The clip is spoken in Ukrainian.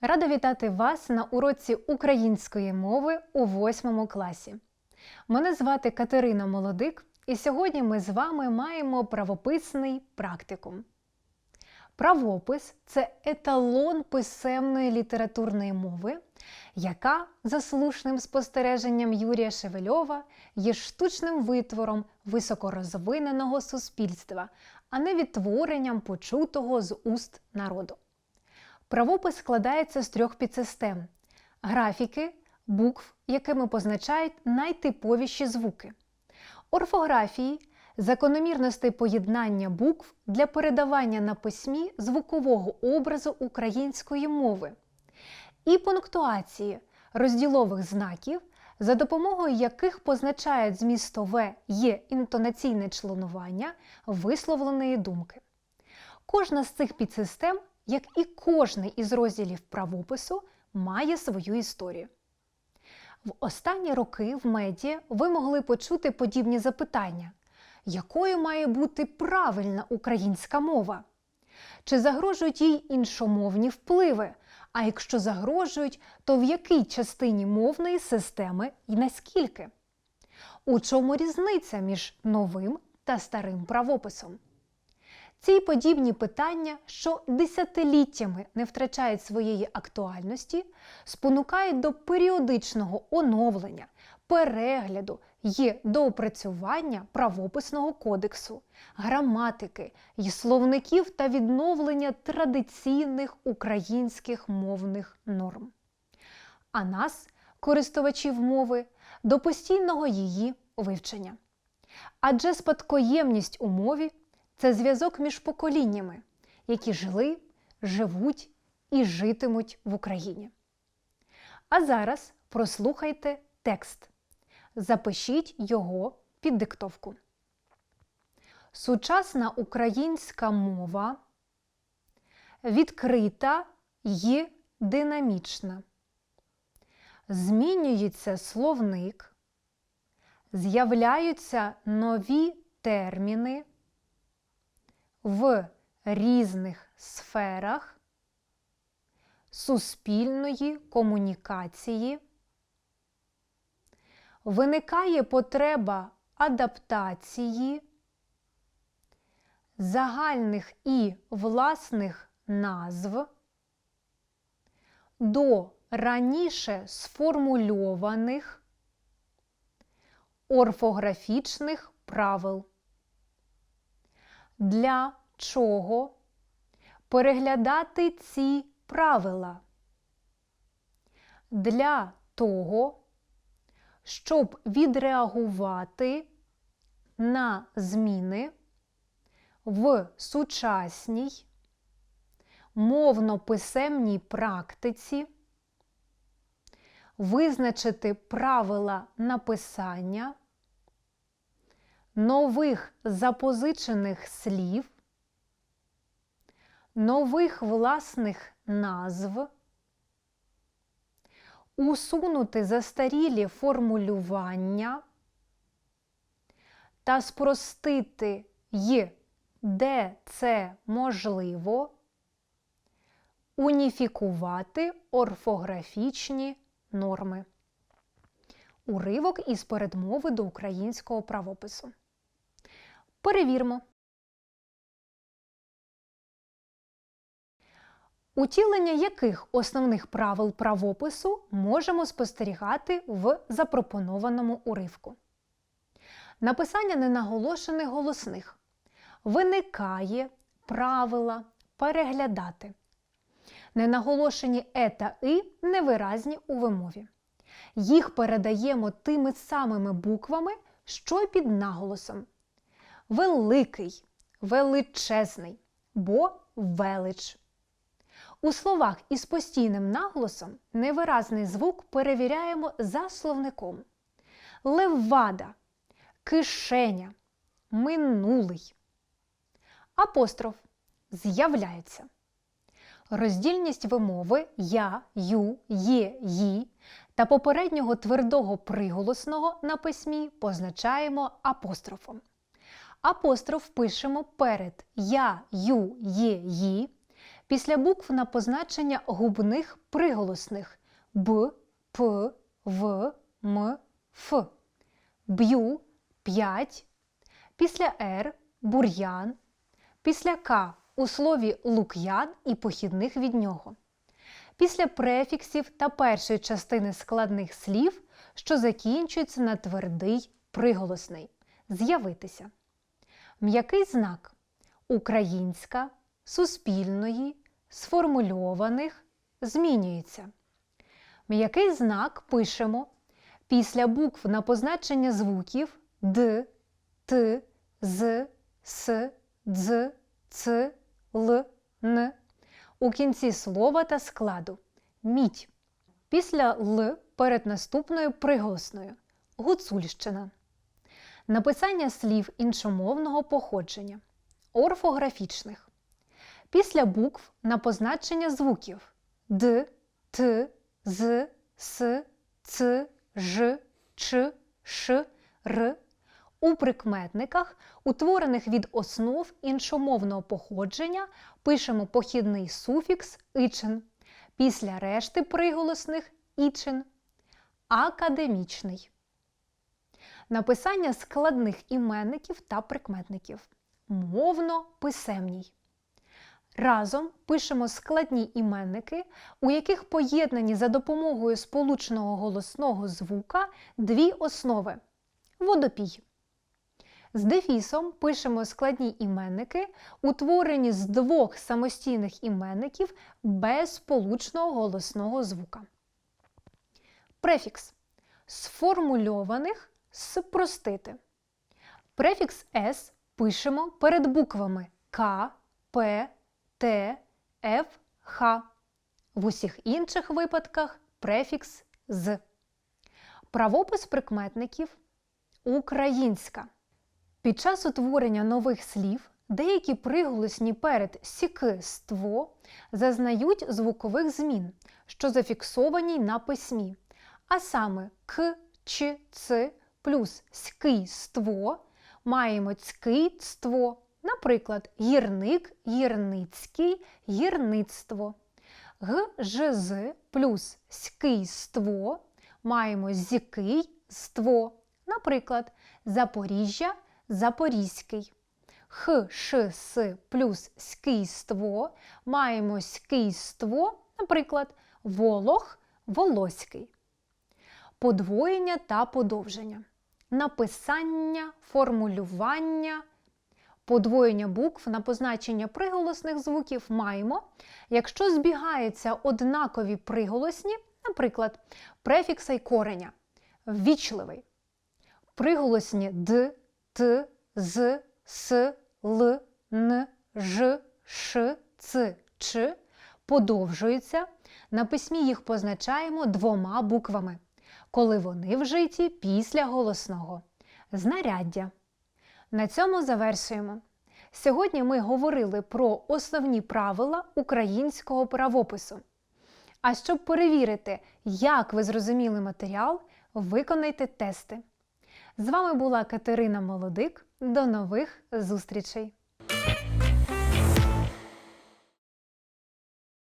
Рада вітати вас на уроці української мови у восьмому класі. Мене звати Катерина Молодик, і сьогодні ми з вами маємо правописний практикум. Правопис це еталон писемної літературної мови, яка, за слушним спостереженням Юрія Шевельова, є штучним витвором високорозвиненого суспільства, а не відтворенням почутого з уст народу. Правопис складається з трьох підсистем: графіки, букв, якими позначають найтиповіші звуки, орфографії, закономірностей поєднання букв для передавання на письмі звукового образу української мови, і пунктуації розділових знаків, за допомогою яких позначають змістове є інтонаційне членування висловленої думки. Кожна з цих підсистем як і кожний із розділів правопису, має свою історію. В останні роки в медіа ви могли почути подібні запитання, якою має бути правильна українська мова? Чи загрожують їй іншомовні впливи? А якщо загрожують, то в якій частині мовної системи і наскільки? У чому різниця між новим та старим правописом? Ці подібні питання, що десятиліттями не втрачають своєї актуальності, спонукають до періодичного оновлення, перегляду і доопрацювання правописного кодексу, граматики і словників та відновлення традиційних українських мовних норм. А нас, користувачів мови, до постійного її вивчення. Адже спадкоємність у мові це зв'язок між поколіннями, які жили, живуть і житимуть в Україні. А зараз прослухайте текст. Запишіть його під диктовку. Сучасна українська мова відкрита і динамічна. Змінюється словник, з'являються нові терміни в різних сферах суспільної комунікації, виникає потреба адаптації загальних і власних назв до раніше сформульованих орфографічних правил для чого переглядати ці правила? Для того, щоб відреагувати на зміни в сучасній мовно-писемній практиці, визначити правила написання нових запозичених слів, нових власних назв, усунути застарілі формулювання та спростити й, де це можливо, уніфікувати орфографічні норми. Уривок із передмови до українського правопису. Перевірмо. Утілення яких основних правил правопису можемо спостерігати в запропонованому уривку? Написання ненаголошених голосних. Виникає правила переглядати. Ненаголошені е та и невиразні у вимові. Їх передаємо тими самими буквами, що й під наголосом великий, величезний, бо велич. У словах із постійним наголосом невиразний звук перевіряємо за словником. Левада, кишеня, минулий. Апостроф з'являється. Роздільність вимови я, ю, є, ї та попереднього твердого приголосного на письмі позначаємо апострофом. Апостроф пишемо перед я, ю, є, ї, Після букв на позначення губних приголосних б, п, в, м, ф. Б'ю 5. Після Р бур'ян. Після К у слові лук'ян і похідних від нього. Після префіксів та першої частини складних слів, що закінчуються на твердий приголосний. З'явитися. М'який знак українська, суспільної, сформульованих змінюється. М'який знак пишемо після букв на позначення звуків Д, Т, З, С, Дз, Ц, Л, Н у кінці слова та складу мідь. Після Л перед наступною приголосною гуцульщина. Написання слів іншомовного походження, орфографічних. Після букв на позначення звуків Д, Т, З, С, Ц, Ж, Ч, Ш, Р у прикметниках, утворених від основ іншомовного походження, пишемо похідний суфікс ичин. Після решти приголосних ічин. Академічний. Написання складних іменників та прикметників. Мовно-писемній. Разом пишемо складні іменники, у яких поєднані за допомогою сполучного голосного звука дві основи водопій. З дефісом пишемо складні іменники, утворені з двох самостійних іменників без сполучного голосного звука. Префікс сформульованих спростити. Префікс С пишемо перед буквами К, П, Т, Ф, Х. В усіх інших випадках префікс з. Правопис прикметників українська. Під час утворення нових слів деякі приголосні перед сіки ство зазнають звукових змін, що зафіксовані на письмі, а саме к, ч, ц плюс ський ство маємо цькийство, наприклад, гірник, гірницький, гірництво. Г, ж, з плюс ський ство маємо зікий ство, наприклад, Запоріжжя, Запорізький. Х, ш, с плюс скийство маємо скийство, наприклад, волох, волоський. Подвоєння та подовження. Написання, формулювання, подвоєння букв на позначення приголосних звуків маємо, якщо збігаються однакові приголосні, наприклад, префікса й кореня, ввічливий. Приголосні д, т, з, с, л, н, ж, ш, ц, ч подовжуються. На письмі їх позначаємо двома буквами, коли вони вжиті після голосного. Знаряддя. На цьому завершуємо. Сьогодні ми говорили про основні правила українського правопису. А щоб перевірити, як ви зрозуміли матеріал, виконайте тести. З вами була Катерина Молодик. До нових зустрічей!